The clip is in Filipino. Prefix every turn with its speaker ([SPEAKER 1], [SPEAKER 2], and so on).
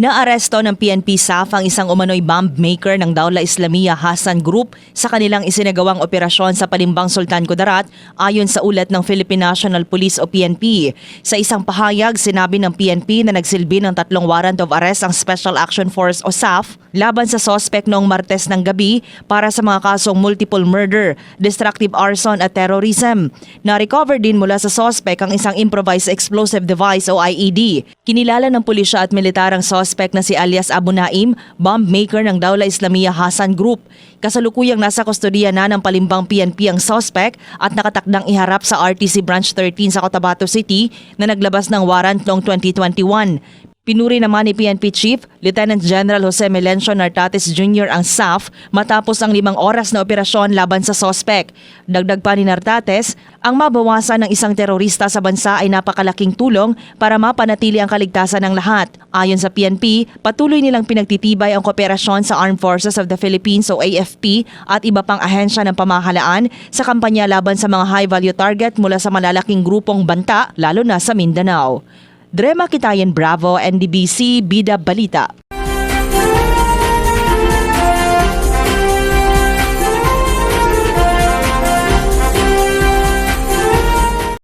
[SPEAKER 1] Naaresto ng PNP SAF ang isang umano'y bomb maker ng Daula Islamia Hassan Group sa kanilang isinagawang operasyon sa Palimbang Sultan Kudarat ayon sa ulat ng Philippine National Police o PNP. Sa isang pahayag, sinabi ng PNP na nagsilbi ng tatlong warrant of arrest ang Special Action Force o SAF laban sa sospek noong Martes ng gabi para sa mga kasong multiple murder, destructive arson at terrorism. Na-recover din mula sa sospek ang isang improvised explosive device o IED. Kinilala ng pulisya at militarang sospek na si alias Abu Naim, bomb maker ng Daula Islamia Hassan Group. Kasalukuyang nasa kustodiya na ng palimbang PNP ang sospek at nakatakdang iharap sa RTC Branch 13 sa Cotabato City na naglabas ng warrant noong 2021. Pinuri naman ni PNP Chief Lieutenant General Jose Melencio Nartates Jr. ang SAF matapos ang limang oras na operasyon laban sa sospek. Dagdag pa ni Nartates, ang mabawasan ng isang terorista sa bansa ay napakalaking tulong para mapanatili ang kaligtasan ng lahat. Ayon sa PNP, patuloy nilang pinagtitibay ang kooperasyon sa Armed Forces of the Philippines o AFP at iba pang ahensya ng pamahalaan sa kampanya laban sa mga high-value target mula sa malalaking grupong banta lalo na sa Mindanao. Drema Kitayan Bravo, NDBC, Bida Balita.